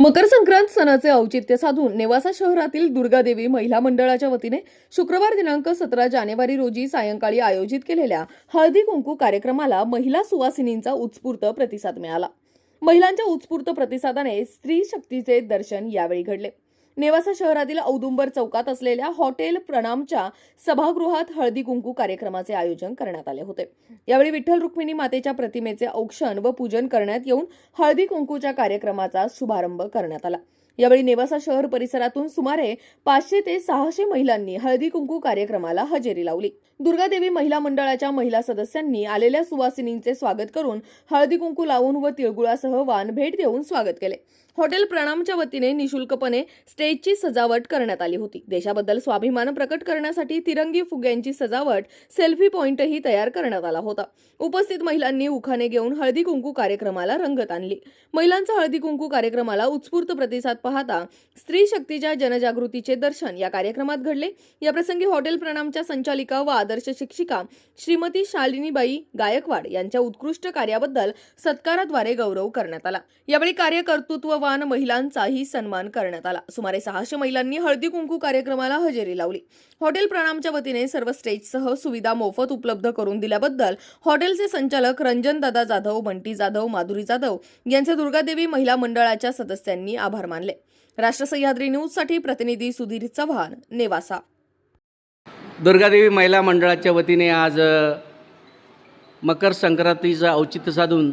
मकर संक्रांत सणाचे औचित्य साधून नेवासा शहरातील दुर्गादेवी महिला मंडळाच्या वतीने शुक्रवार दिनांक सतरा जानेवारी रोजी सायंकाळी आयोजित केलेल्या हळदी कुंकू कार्यक्रमाला महिला सुवासिनींचा उत्स्फूर्त प्रतिसाद मिळाला. महिलांच्या उत्स्फूर्त प्रतिसादाने स्त्री शक्तीचे दर्शन यावेळी घडले. नेवासा शहरातील औदुंबर चौकात असलेल्या हॉटेल प्रणामच्या सभागृहात हळदी कुंकू कार्यक्रमाचे आयोजन करण्यात आले होते. यावेळी विठ्ठल रुक्मिणी मातेच्या प्रतिमेचे औक्षण व पूजन करण्यात येऊन हळदी कुंकूच्या कार्यक्रमाचा शुभारंभ करण्यात आला. यावेळी नेवासा शहर परिसरातून सुमारे पाचशे ते सहाशे महिलांनी हळदी कुंकू कार्यक्रमाला हजेरी लावली. दुर्गादेवी महिला मंडळाच्या महिला सदस्यांनी आलेल्या सुवासिनींचे स्वागत करून हळदी कुंकू लावून व तिळगुळासह वाण भेट देऊन स्वागत केले. हॉटेल प्रणामच्या वतीने निशुल्कपणे स्टेजची सजावट करण्यात आली होती. देशाबद्दल स्वाभिमान प्रकट करण्यासाठी तिरंगी फुग्यांची सजावट सेल्फी पॉइंटही तयार करण्यात आला होता. उपस्थित महिलांनी उखाणे घेऊन हळदी कुंकू कार्यक्रमाला रंगत आणली. महिलांचा हळदी कुंकू कार्यक्रमाला उत्स्फूर्त प्रतिसाद पाहता स्त्री शक्तीच्या जनजागृतीचे दर्शन या कार्यक्रमात घडले. या प्रसंगी हॉटेल प्रणामच्या संचालिका व आदर्श शिक्षिका श्रीमती शालिनीबाई गायकवाड यांच्या उत्कृष्ट कार्याबद्दल सत्काराद्वारे गौरव करण्यात आला. यावेळी कार्यकर्तृत्ववान महिलांचाही सन्मान करण्यात आला. सुमारे सहाशे महिलांनी हळदी कुंकू कार्यक्रमाला हजेरी लावली. हॉटेल प्रणामच्या वतीने सर्व स्टेजसह सुविधा मोफत उपलब्ध करून दिल्याबद्दल हॉटेलचे संचालक रंजन दादा जाधव बंटी जाधव माधुरी जाधव यांचे दुर्गादेवी महिला मंडळाच्या सदस्यांनी आभार मानले. राष्ट्र सह्याद्री न्यूजसाठी प्रतिनिधी सुधीर चव्हाण नेवासा. दुर्गादेवी महिला मंडळाच्या वतीने आज मकर संक्रांतीचं औचित्य साधून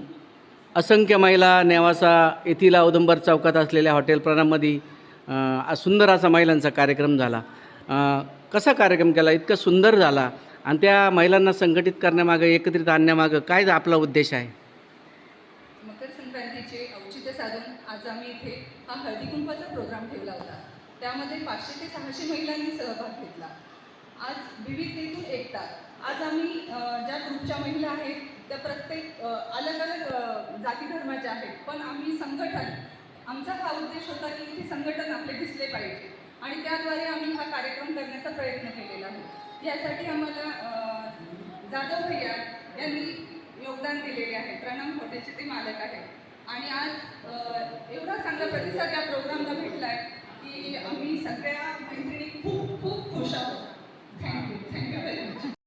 असंख्य महिला नेवासा येथील औदंबर चौकात असलेल्या हॉटेल प्रणाममध्ये सुंदर असा महिलांचा कार्यक्रम झाला. कसा कार्यक्रम केला? इतका सुंदर झाला. आणि त्या महिलांना संघटित करण्यामागं एकत्रित आणण्यामागं काय आपला उद्देश आहे? औचित्य साधून आज आम्ही इथे हा हळदीकुंपाचा प्रोग्राम ठेवला होता. त्यामध्ये पाचशे ते सहाशे महिलांनी सहभाग घेतला. आज विविधतेतून एकता. आज आम्ही ज्या ग्रुपच्या महिला आहेत त्या प्रत्येक अलग अलग जाती धर्माच्या आहेत. पण आम्ही संघटन आमचा हा उद्देश होता की इथे संघटन आपले दिसले पाहिजे. आणि त्याद्वारे आम्ही हा कार्यक्रम करण्याचा प्रयत्न केलेला आहे. यासाठी आम्हाला जाधव भैया यांनी योगदान दिलेले आहे. प्रणाम हॉटेलचे ते मालक आहेत. आणि आज एवढा चांगला प्रतिसाद या प्रोग्रामला भेटला आहे की आम्ही सग